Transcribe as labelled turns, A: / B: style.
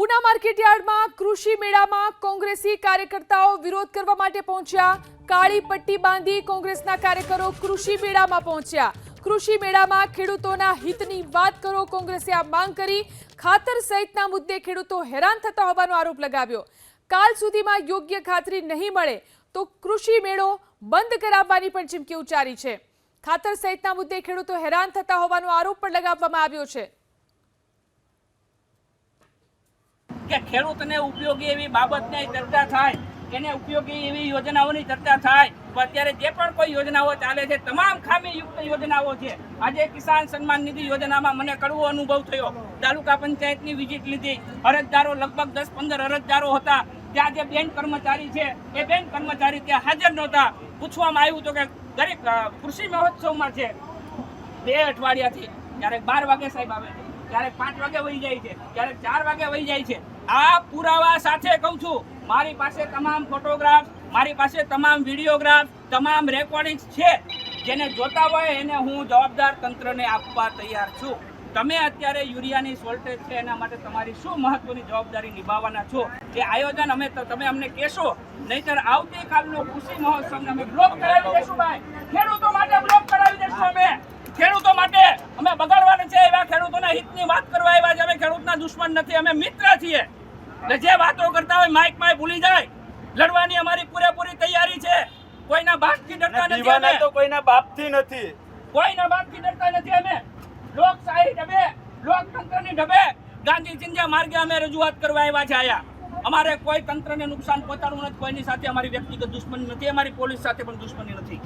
A: ઉના માર્કેટયાર્ડમાં કૃષિ મેળામાં કોંગ્રેસી કાર્યકર્તાઓ વિરોધ કરવા માટે પહોંચ્યા. કાળી પટ્ટી બાંધી કોંગ્રેસના કાર્યકરો કૃષિ મેળામાં પહોંચ્યા. કૃષિ મેળામાં ખેડૂતોના હિતની વાત કરો કોંગ્રેસે આ માંગ કરી. ખાતર સહિતના મુદ્દે ખેડૂતો હેરાન થતા હોવાનો આરોપ લગાવ્યો. કાલ સુધીમાં યોગ્ય ખાતરી નહીં મળે તો કૃષિ મેળો બંધ કરાવવાની પણ ચીમકી ઉચ્ચારી છે. ખાતર સહિતના મુદ્દે ખેડૂતો હેરાન થતા હોવાનો આરોપ પણ લગાવવામાં આવ્યો છે.
B: કે ખેડૂતને ઉપયોગી એવી બાબતની ચર્ચા થાય, એને ઉપયોગી એવી યોજનાઓની ચર્ચા થાય અત્યારે જે પણ કોઈ યોજનાઓ ચાલે છે, તમામ ખામીયુક્ત યોજનાઓ છે. આજે કિસાન સન્માન નિધિ યોજનામાં મને કડવો અનુભવ થયો. તાલુકા પંચાયતની વિઝિટ લીધી. અરજદારો લગભગ દસ પંદર અરજદારો હતા. ત્યાં જે બેંક કર્મચારી છે, એ બેંક કર્મચારી ત્યાં હાજર નહોતા. પૂછવામાં આવ્યું તો કે દરેક કૃષિ મહોત્સવમાં છે. બે અઠવાડિયાથી, ક્યારેક બાર વાગે સાહેબ આવે છે, ક્યારેક પાંચ વાગે વહી જાય છે, ક્યારેક ચાર વાગે વહી જાય છે. આ પુરાવા સાથે કહું છું, મારી પાસે તમામ ફોટોગ્રાફ મારી પાસે તમામ વિડીયોગ્રાફ તમામ રેકોર્ડિંગ્સ છે. જેને જોતા હોય એને હું જવાબદાર તંત્રને આપવા તૈયાર છું. તમે અત્યારે યુરિયાની શોર્ટેજ છે, એના માટે તમારી શું મહત્વની જવાબદારી નિભાવવાના છો? એ આયોજન અમે તમે અમને કહેશો. નહીતર આવતીકાલનો કૃષિ મહોત્સવને અમે બ્લોક કરાવી દેશું ભાઈ. ખેડૂતો માટે બ્લોક કરાવી દેશું અમે. ખેડૂતો માટે અમે બગાડવાના છે એવા ખેડૂતોના હિતની વાત કરવા એવા છે. અમે ખેડૂતના દુશ્મન નથી, અમે મિત્ર છીએ. એટલે જે વાતો કરતા હોય માઇકમાં ભૂલી જાય. લડવાની અમારી પૂરેપૂરી તૈયારી છે. કોઈના બાપથી ડરતા નથી અમે.
C: તો કોઈના બાપથી નથી.
B: કોઈના બાપથી ડરતા નથી અમે. લોકશાહી ઢબે લોકતંત્રની ઢબે. ગાંધી ચિંધ્યા માર્ગે અમે રજૂઆત કરવા આવ્યા છે આયા. અમારે કોઈ તંત્રને નુકસાન પહોંચાડવું નથી કોઈની સાથે અમારી વ્યક્તિગત દુશ્મની નથી અમારી પોલીસ સાથે પણ દુશ્મની નથી.